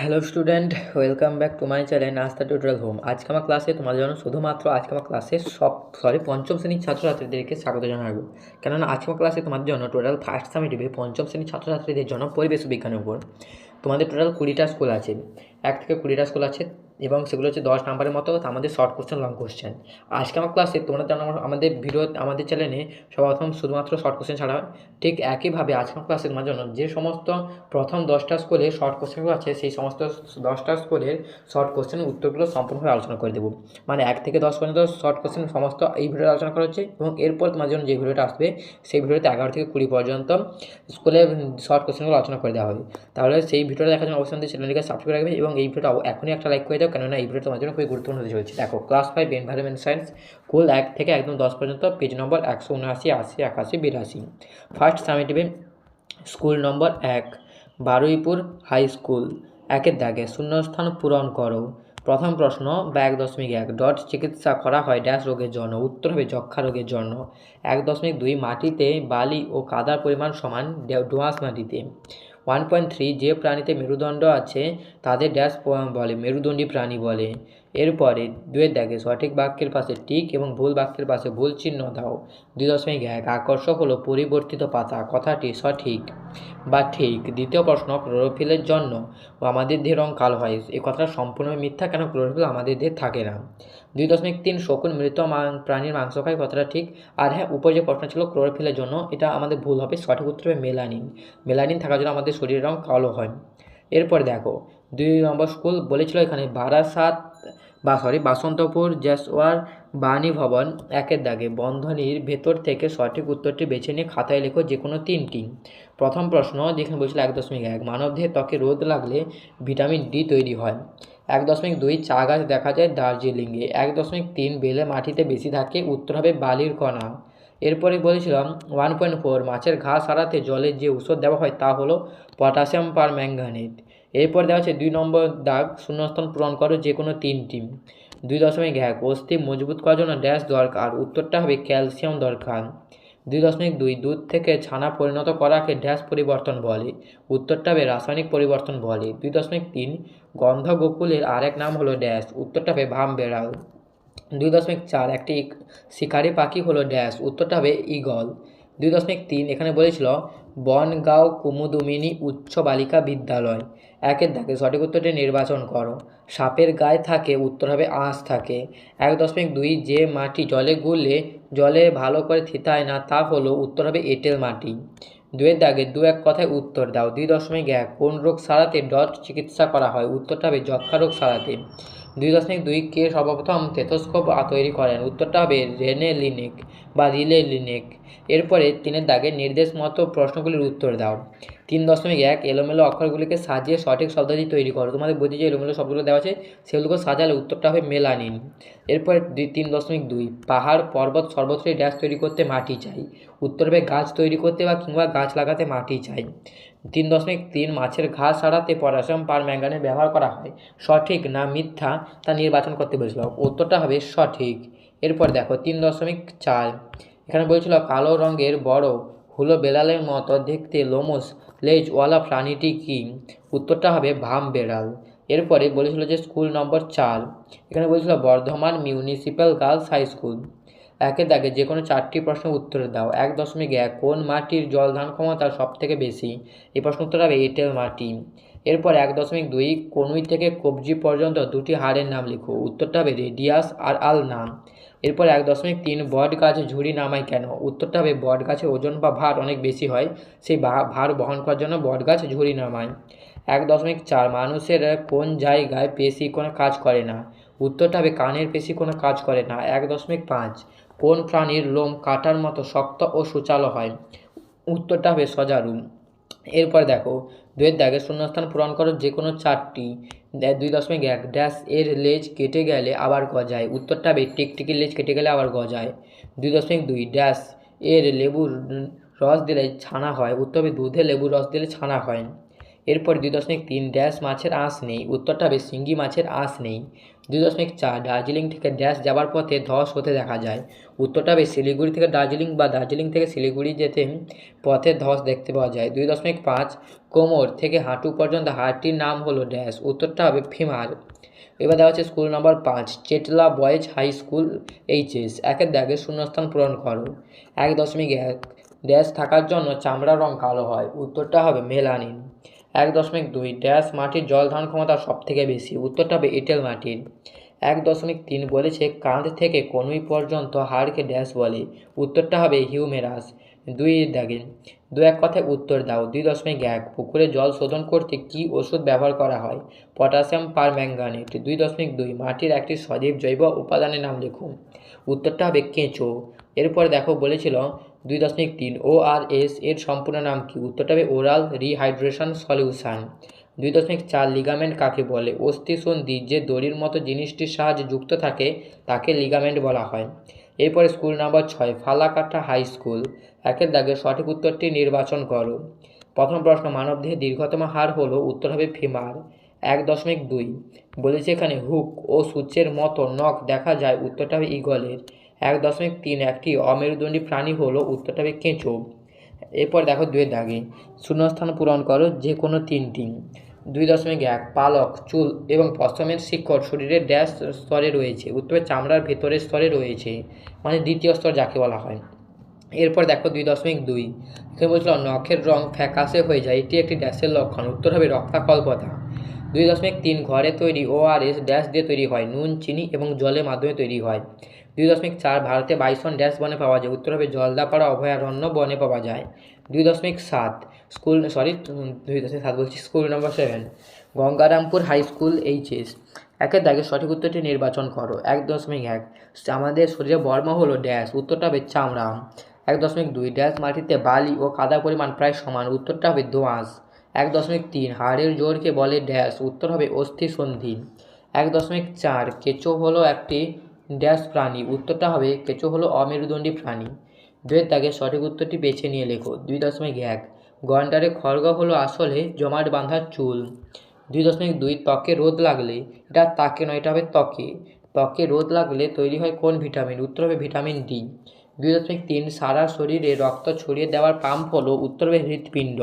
Hello student, welcome back to my channel Nasta tutorial home. আজকে আমার ক্লাসে তোমাদের জন্য শুধুমাত্র আজকে আমার ক্লাসে সব সরি পঞ্চম শ্রেণির ছাত্রছাত্রীদেরকে স্বাগত জানাব। কেননা আজকে আমার ক্লাসে তোমাদের জন্য টোটাল ফার্স্ট সামিটিভে পঞ্চম শ্রেণির ছাত্রছাত্রীদের জন্য পরিবেশ বিজ্ঞানের উপর তোমাদের টোটাল কুড়িটা স্কুল আছে। এক থেকে কুড়িটা স্কুল আছে এবং সেগুলো হচ্ছে দশ নাম্বারের মতো আমাদের শর্ট কোশ্চেন লং কোশ্চেন আজকে আমার ক্লাসে তোমরা জানো, আমাদের ভিডিও আমাদের চ্যানেলে সর্বপ্রথম শুধুমাত্র শর্ট কোশ্চেন ছাড়া ঠিক একইভাবে আজকে আমার ক্লাসে তোমার জন্য যে সমস্ত প্রথম দশটা স্কুলে শর্ট কোশ্চেনগুলো আছে, সেই সমস্ত দশটা স্কুলের শর্ট কোশ্চেনের উত্তরগুলো সম্পূর্ণভাবে আলোচনা করে দেবো। মানে এক থেকে দশ পর্যন্ত শর্ট কোশ্চেন সমস্ত এই ভিডিওতে আলোচনা করা হচ্ছে এবং এরপর তোমার জন্য যে ভিডিওটা আসবে, সেই ভিডিওতে এগারো থেকে কুড়ি পর্যন্ত স্কুলে শর্ট কোশ্চেনগুলো আলোচনা করে দেওয়া হবে। তাহলে সেই ভিডিওটা দেখার জন্য অবশ্যই আমাদের চ্যানেলটিকে সাবস্ক্রাইব রাখবে এবং এই ভিডিওটা এখনই একটা লাইক করে দাও কেননা এই ভিডিওটা তোমার জন্য খুবই গুরুত্বপূর্ণ হতে চলেছে দেখো class five environment science school এক থেকে একদম দশ পর্যন্ত পেজ নম্বর একশো উনআশি, আশি, একাশি, বিরাশি। ফার্স্ট সামিটিভে স্কুল নম্বর এক, বারুইপুর হাই স্কুল একের দাগে শূন্যস্থান পূরণ করো। প্রথম প্রশ্ন বা এক দশমিক এক ডট চিকিৎসা করা হয় ড্যাশ রোগের জন্য, উত্তর হবে যক্ষা রোগের জন্য। এক দশমিক দুই, মাটিতে বালি ও কাদার পরিমাণ সমান ডে- দোআঁশ মাটিতে। ওয়ান পয়েন্ট থ্রি যে প্রাণীতে মেরুদণ্ড আছে, তাদের ড্যাশ বলে, মেরুদণ্ডী প্রাণী বলে। এরপরে, দুয়ের দাগে, সঠিক বাক্যের পাশে টিক এবং ভুল বাক্যের পাশে ভুল চিহ্ন দাও। দুই দশমিক এক, আকর্ষক হলো পরিবর্তিত পাতা, কথাটি সঠিক বা ঠিক। দ্বিতীয় প্রশ্ন, ক্লোরোফিলের জন্য আমাদের দেহের রং কালো হয়। এ কথাটা সম্পূর্ণ মিথ্যা কেন? ক্লোরোফিল আমাদের দেহে থাকে না। দুই দশমিক তিন শকুন মৃত প্রাণীর মাংস খায়, কথাটা ঠিক। আর হ্যাঁ উপর যে প্রশ্ন ছিল ক্লোরোফিলের জন্য, এটা আমাদের ভুল হবে, সঠিক উত্তর হবে মেলানিন। মেলানিন থাকার জন্য আমাদের শরীরের রং কালো হয়। এরপর দেখো, দুই নম্বর স্কুল বলেছিল এখানে, বারাসাত, বা সরি বাসন্তপুর, জেসওয়ার, বাণী ভবন, একের দাগে, বন্ধনীর ভেতর থেকে সঠিক উত্তরটি বেছে নিয়ে খাতায় লেখো যে কোনো তিনটি। প্রথম প্রশ্ন যেখানে বলছিল এক দশমিক এক, মানবদেহে ত্বকে রোদ লাগলে ভিটামিন ডি তৈরি হয়। এক দশমিক দুই চা গাছ দেখা যায় দার্জিলিংয়ে। এক দশমিক তিন বেলে মাটিতে বেশি থাকে উত্তর হবে বালির কণা। এরপরে বলেছিলাম ওয়ান পয়েন্ট ফোর মাছের ঘা সারাতে জলে যে ওষুধ দেওয়া হয় তা হলো পটাশিয়াম পার ম্যাঙ্গানেট এরপর দেওয়া আছে দুই নম্বর দাগ, শূন্যস্থান পূরণ করো যে কোনো তিনটি। দুই দশমিক এক, অস্থি মজবুত করার জন্য ড্যাশ দরকার, উত্তরটা হবে ক্যালসিয়াম দরকার। দুই দশমিক দুই দুধ থেকে ছানা পরিণত করাকে ড্যাশ পরিবর্তন বলে, উত্তরটা হবে রাসায়নিক পরিবর্তন বলে। দুই দশমিক তিন গন্ধ গোকুলের আরেক নাম হলো ড্যাশ, উত্তরটা হবে ভাম বেড়াল। দুই দশমিক চার, একটি শিকারি পাখি হলো ড্যাশ, উত্তরটা হবে ইগল। দুই দশমিক তিন, এখানে বলেছিল, বনগাঁও কুমুদুমিনী উচ্চ বালিকা বিদ্যালয়। একের দাগে সঠিক উত্তরটি নির্বাচন করো। সাপের গায়ে থাকে, উত্তর হবে আঁশ থাকে। এক দশমিক দুই, যে মাটি জলে গুললে জলে ভালো করে থিতায় না তা হলো উত্তর হবে এঁটেল মাটি। দুয়ের দাগে দু এক কথায় উত্তর দাও। দুই দশমিক এক, কোন রোগ সারাতে ডট চিকিৎসা করা হয়? উত্তরটা হবে যক্ষা রোগ সারাতে। দুই দশমিক দুই কে সর্বপ্রথম টেথোস্কোপ তৈরি করেন। উত্তরটা হবে রেনে লিনেক বা রিলে লিনেক এরপরে তিনের দাগে নির্দেশ মতো প্রশ্নগুলির উত্তর দাও। তিন দশমিক এক এলোমেলো অক্ষরগুলিকে সাজিয়ে সঠিক শব্দটি তৈরি করো। তোমাদের বইতে যে এলোমেলো শব্দগুলো দেওয়া আছে, সেগুলোকে সাজালে উত্তরটা হবে মেলানিন। এরপরে দুই তিন দশমিক দুই পাহাড়, পর্বত সর্বত্রই ড্যাশ তৈরি করতে মাটি চাই। উত্তর হবে গাছ তৈরি করতে বা কিংবা গাছ লাগাতে মাটি চাই। তিন দশমিক তিন মাছের ঘাস সারাতে পটাশিয়াম পার ম্যাঙ্গানের ব্যবহার করা হয়। সঠিক না মিথ্যা তা নির্বাচন করতে বলেছিল। উত্তরটা হবে সঠিক। এরপর দেখো, তিন দশমিক চার। এখানে বলেছিল, কালো রঙের বড় হুলো বেড়ালের মতো দেখতে লোমস লেজওয়ালা প্রাণীটি কি? উত্তরটা হবে ভাম বেড়াল। এরপরে বলেছিল যে, স্কুল নম্বর চার। এখানে বলেছিল, Bardhaman municipal girls high school. একের দাগে যে কোনো চারটি প্রশ্নের উত্তর দাও। এক দশমিক এক, কোন মাটির জলধান ক্ষমতা সব থেকে বেশি? এই প্রশ্ন উত্তর হবে এঁটেল মাটি। এরপর এক দশমিক দুই, কনুই থেকে কবজি পর্যন্ত দুটি হাড়ের নাম লিখো। উত্তরটা হবে রেডিয়াস আর আল নাম এরপর এক দশমিক তিন, বট গাছ ঝুড়ি নামায় কেন? উত্তরটা হবে বট গাছের ওজন বা ভার অনেক বেশি হয়, সেই ভার বহন করার জন্য বট গাছ ঝুড়ি নামায়। এক দশমিক চার, মানুষের কোন জায়গায় পেশি কোনো কাজ করে না? উত্তরটা হবে কানের পেশি কোনো কাজ করে না। এক দশমিক পাঁচ কোন প্রাণীর লোম কাটার মতো শক্ত ও সুচালো হয়? উত্তরটা হবে সজারু এরপর দেখো, দুয়ের দাগে শূন্যস্থান পূরণ করো যে কোনো চারটি দুই দশমিক এক ড্যাশ এর লেজ কেটে গেলে আবার গজায়। উত্তরটা হবে টিকটিকির লেজ কেটে গেলে আবার গজায়। দুই দশমিক দুই ড্যাশ এর লেবুর রস দিলে ছানা হয়। উত্তর হবে দুধে লেবুর রস দিলে ছানা হয়। এরপর দুই দশমিক তিন ড্যাশ মাছের আঁশ নেই। উত্তরটা হবে শিঙ্গি মাছের আঁশ নেই। দুই দশমিক চার দার্জিলিং থেকে ড্যাশ যাবার পথে ধস হতে দেখা যায়। উত্তরটা হবে শিলিগুড়ি থেকে দার্জিলিং বা দার্জিলিং থেকে শিলিগুড়ি যেতে পথে ধস দেখতে পাওয়া যায়। দুই দশমিক পাঁচ কোমর থেকে হাঁটু পর্যন্ত হাড়টির নাম হলো ড্যাশ। উত্তরটা হবে ফিমার। এবার দেওয়া হচ্ছে স্কুল নম্বর পাঁচ, Chetla boys high school HS একের দাগে শূন্যস্থান পূরণ করো। এক দশমিক এক। ড্যাশ থাকার জন্য চামড়ার রং কালো হয়। উত্তরটা হবে মেলানিন। এক দশমিক দুই ড্যাশ মাটির জল ধারণ ক্ষমতা সব থেকে বেশি। উত্তরটা হবে এঁটেল মাটির এক দশমিক তিন বলেছে কাঁধ থেকে কনুই পর্যন্ত হাড়কে ড্যাশ বলে। উত্তরটা হবে হিউমেরাস। দুই দাগে দু এক কথায় উত্তর দাও। দুই দশমিক এক, পুকুরে জল শোধন করতে কি ওষুধ ব্যবহার করা হয়? পটাশিয়াম পার ম্যাঙ্গানেট দুই দশমিক দুই, মাটির একটি সজীব জৈব উপাদানের নাম লিখুন। উত্তরটা হবে কেঁচো। এরপর দেখো বলেছিল দুই দশমিক তিন ও আর এস এর সম্পূর্ণ নাম কি? উত্তরটা হবে ওরাল রিহাইড্রেশন সলিউশন। দুই দশমিক চার লিগামেন্ট কাকে বলে? অস্থি সন্ধি যে দড়ির মতো জিনিসটির সাহায্যে যুক্ত থাকে, তাকে লিগামেন্ট বলা হয়। এরপরে স্কুল নাম্বার ছয়, ফালাকাটা হাই স্কুল। একের দাগে সঠিক উত্তরটি নির্বাচন করো। প্রথম প্রশ্ন মানবদেহের দীর্ঘতম হার হলো, উত্তর হবে ফিমার। এক দশমিক দুই। বলেছে এখানে হুক ও সূচের মতো নখ দেখা যায়, উত্তরটা হবে ইগলের। এক দশমিক তিন একটি অমেরুদণ্ডী প্রাণী হলো উত্তরটা হবে কেঁচো। এরপর দেখো দুয়ের দাগে। শূন্যস্থান পূরণ করো যে কোনো তিনটি। দুই দশমিক এক, পালক, চুল এবং পশমের শিকড় শরীরের ড্যাশ স্তরে রয়েছে, উত্তরে চামড়ার ভেতরের স্তরে রয়েছে মানে দ্বিতীয় স্তর যাকে বলা হয়। এরপর দেখো দুই দশমিক দুই। এখানে বলছিল নখের রং ফ্যাকাশে হয়ে যায়, এটি একটি ড্যাশের লক্ষণ, উত্তর হবে রক্তাকল্পতা। দুই দশমিক তিন ঘরে তৈরি ওআরএস ড্যাশ দিয়ে তৈরি হয়। নুন, চিনি এবং জলের মাধ্যমে তৈরি হয়। দুই দশমিক চার ভারতে বাইসন ড্যাশ বনে পাওয়া যায়। উত্তর হবে জলদাপাড়া, অভয়ারণ্য বনে পাওয়া যায়। দুই দশমিক সাত স্কুল সরি দুই দশমিক সাত বলছি, স্কুল নম্বর seven Gangarampur high school HS একের দাগে সঠিক উত্তরটি নির্বাচন করো। এক দশমিক এক। আমাদের শরীরে বর্ম হলো ড্যাশ উত্তরটা হবে চামড়া। এক দশমিক দুই। ড্যাশ মাটিতে বালি ও কাদা পরিমাণ প্রায় সমান। উত্তরটা হবে দোআঁশ। এক দশমিক তিন, হাড়ের জোরকে বলে ড্যাশ, উত্তর হবে অস্থি সন্ধি। এক দশমিক চার, কেঁচো হলো একটি ড্যাশ প্রাণী, উত্তরটা হবে কেঁচো হলো অমেরুদণ্ডী প্রাণী। দুয়ের দাগে সঠিক উত্তরটি বেছে নিয়ে লেখো, দুই দশমিক এক, গন্ডারে খড়গ হলো আসলে জমাট বাঁধার চুল। দুই দশমিক দুই, ত্বকে রোদ লাগলে, এটা তাকে নয়, এটা হবে ত্বকে। ত্বকে রোদ লাগলে তৈরি হয় কোন ভিটামিন? উত্তর হবে ভিটামিন ডি। দুই দশমিক তিন, সারা শরীরে রক্ত ছড়িয়ে দেওয়ার পাম্প হলো, উত্তর হবে হৃৎপিণ্ড।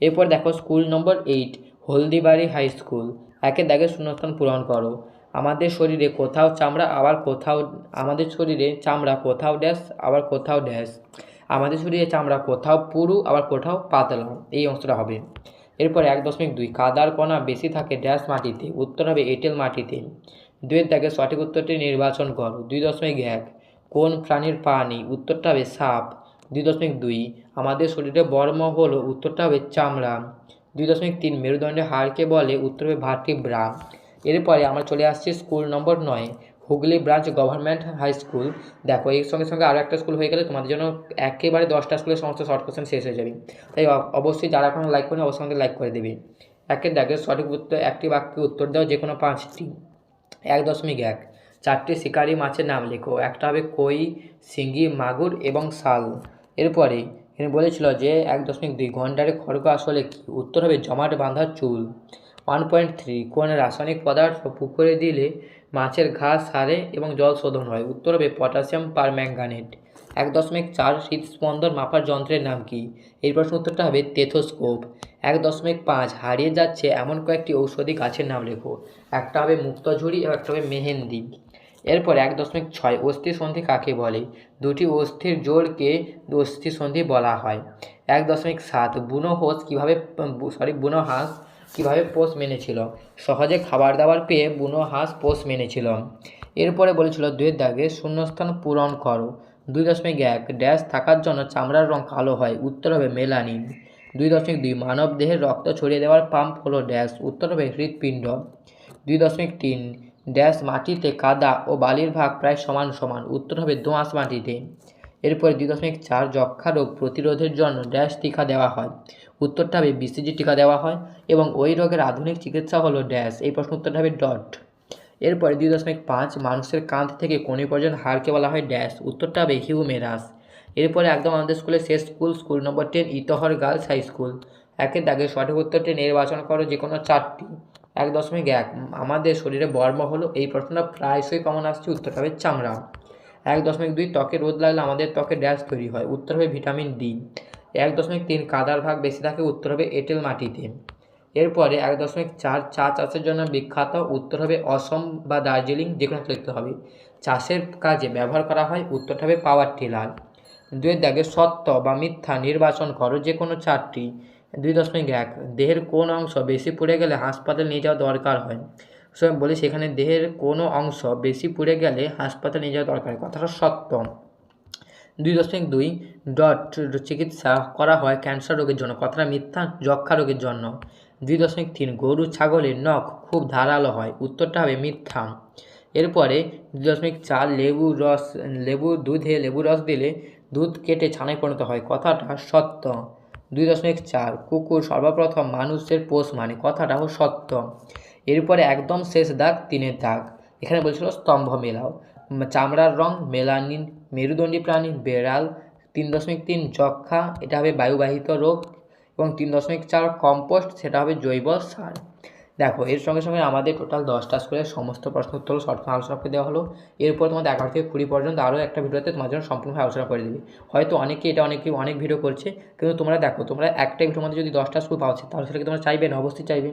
এরপর দেখো স্কুল নম্বর এইট হলদিবাড়ি হাই স্কুল একে দাগে শূন্যস্থান পূরণ করো। আমাদের শরীরে কোথাও চামড়া, আবার কোথাও, আমাদের শরীরে চামড়া, কোথাও ড্যাশ আবার কোথাও ড্যাশ আমাদের শরীরে চামড়া, কোথাও পুরু, আবার কোথাও পাতলা। এই অংশটা হবে। এরপর এক দশমিক দুই, কাদার কণা বেশি থাকে ড্যাশ মাটিতে, উত্তর হবে এঁটেল মাটিতে। দুয়ের দাগে সঠিক উত্তরটি নির্বাচন করো, দুই দশমিক এক। কোন প্রাণীর পা নেই? উত্তরটা হবে সাপ। দুই দশমিক দুই, আমাদের শরীরে বর্ম হলো উত্তরটা হবে চামড়া। দুই দশমিক তিন, মেরুদণ্ডের হাড়কে বলে উত্তর হবে ভার্টিব্রা এরপরে আমরা চলে আসছি স্কুল নম্বর নয়, Hooghly branch government high school. দেখো, এর সঙ্গে সঙ্গে আরও একটা স্কুল হয়ে গেলে তোমাদের জন্য একেবারে দশটা স্কুলের সমস্ত শর্ট কোশ্চেন শেষ হয়ে যাবে। তাই অবশ্যই যারা এখন লাইক করেনি, অবশ্যই লাইক করে দেবে। একের দাগে সঠিক উত্তর, একটি বাক্যে উত্তর দাও যে কোনো পাঁচটি। এক দশমিক এক, চারটি শিকারি মাছের নাম লেখো। একটা হবে কই, শিঙ্গি, মাগুর এবং শাল। এরপরে এখানে বলেছিল যে এক দশমিক দুই ঘন্টারে খড়গ আসলে কি? উত্তর হবে জমাট বাঁধা চুল। ওয়ান পয়েন্ট থ্রি কোন রাসায়নিক পদার্থ পুকুরে দিলে মাছের ঘাস সারে এবং জল শোধন হয়? উত্তর হবে পটাশিয়াম পারম্যাঙ্গানেট এক দশমিক চার হৃদস্পন্দন মাপার যন্ত্রের নাম কি? এই প্রশ্ন উত্তরটা হবে তেথোস্কোপ। এক দশমিক পাঁচ, হারিয়ে যাচ্ছে এমন কয়েকটি ঔষধি গাছের নাম লেখো। একটা হবে মুক্তঝুরি এবং একটা হবে মেহেন্দি। এরপর এক দশমিক ছয় অস্থি সন্ধি কাকে বলে? দুটি অস্থির জোড়কে অস্থি সন্ধি বলা হয়। এক দশমিক সাত, বুনো হোস কীভাবে, সরি, বুনো হাঁস কীভাবে পোষ মেনেছিল? সহজে খাবার দাবার পেয়ে বুনো হাঁস পোষ মেনেছিল। এরপরে বলেছিল দুয়ের দাগে শূন্যস্থান পূরণ করো। দুই দশমিক এক, ড্যাশ থাকার জন্য চামড়ার রং কালো হয়, উত্তর হবে মেলানিন। দুই দশমিক দুই মানব দেহের রক্ত ছড়িয়ে দেওয়ার পাম্প হলো ড্যাশ, উত্তর হবে হৃৎপিণ্ড। দুই দশমিক তিন ড্যাশ মাটিতে কাদা ও বালির ভাগ প্রায় সমান সমান। উত্তর হবে দোঁয়াশ মাটিতে। এরপরে দুই দশমিক চার যক্ষা রোগ প্রতিরোধের জন্য ড্যাশ টিকা দেওয়া হয়। উত্তরটা হবে বিসিজি টিকা দেওয়া হয় এবং ওই রোগের আধুনিক চিকিৎসা হলো ড্যাশ। এই প্রশ্ন উত্তরটা হবে ডট। এরপরে দুই দশমিক পাঁচ মানুষের কাঁধ থেকে কোনি পর্যন্ত হারকে বলা হয় ড্যাশ। উত্তরটা হবে হিউমেরাস। এরপরে একদম আমাদের স্কুলের শেষ স্কুল স্কুল নম্বর ten, Itahar girls high school. একের দাগে সঠিক উত্তরটি নির্বাচন করো যে কোনো চারটি। এক দশমিক এক। আমাদের শরীরে বর্ম হলো এই প্রশ্নটা প্রায়শই কমন আসছে, উত্তরটা হবে চামড়া। এক দশমিক দুই, ত্বকে রোদ লাগলে আমাদের ত্বকে ড্যাশ তৈরি হয়, উত্তর হবে ভিটামিন ডি। এক দশমিক তিন, কাদার ভাগ বেশি থাকে, উত্তর হবে এঁটেল মাটিতে। এরপরে এক দশমিক চার, চা চাষের জন্য বিখ্যাত, উত্তর হবে অসম বা দার্জিলিং যে কোনো লিখতে হবে। চাষের কাজে ব্যবহার করা হয়, উত্তরটা হবে পাওয়ার টিলার। দুয়ের দাগে সত্য বা মিথ্যা নির্বাচন করো, যে কোনো চারটি। দুই দশমিক এক, দেহের কোন অংশ বেশি পুড়ে গেলে হাসপাতালে নিয়ে যাওয়া দরকার হয়? সো আমি বলি সেখানে দেহের কোনো অংশ বেশি পুড়ে গেলে হাসপাতালে নিয়ে যাওয়া দরকার কথাটা সত্য। দুই দশমিক দুই, ডট চিকিৎসা করা হয় ক্যান্সার রোগের জন্য, কথাটা মিথ্যা যক্ষা রোগের জন্য। দুই দশমিক তিন, গরু, ছাগলের নখ খুব ধারালো হয়, উত্তরটা হবে মিথ্যা। এরপরে দুই দশমিক চার, লেবু রস, লেবু দুধে লেবু রস দিলে দুধ কেটে ছানায় পরিণত হয়। কথাটা সত্য। দুই দশমিক চার, কুকুর সর্বপ্রথম মানুষের পোষ মানে। কথাটাও সত্য। এরপরে একদম শেষ দাগ, তিনের দাগ। এখানে বলছিল স্তম্ভ মেলাও। চামড়ার রং মেলানিন, মেরুদণ্ডী প্রাণী, বেড়াল, তিন দশমিক তিন যক্ষা, এটা হবে বায়ুবাহিত রোগ এবং তিন দশমিক চার কম্পোস্ট, সেটা হবে জৈব সার। দেখো, এর সঙ্গে সঙ্গে আমাদের টোটাল দশটা স্কুলের সমস্ত প্রশ্ন উত্তর শর্ট আলোচনা করে দেওয়া হলো। এরপর তোমাদের এগারো থেকে কুড়ি পর্যন্ত আরও একটা ভিডিওতে তোমার জন্য সম্পূর্ণভাবে আলোচনা করে দিবি। হয়তো অনেকে এটা অনেকে অনেক ভিডিও করছে, কিন্তু তোমরা দেখো, তোমরা একটা ভিডিওর মধ্যে যদি দশটা স্কুল পাওয়া তাহলে সেটাকে তোমরা চাইবে না, অবশ্যই চাইবে।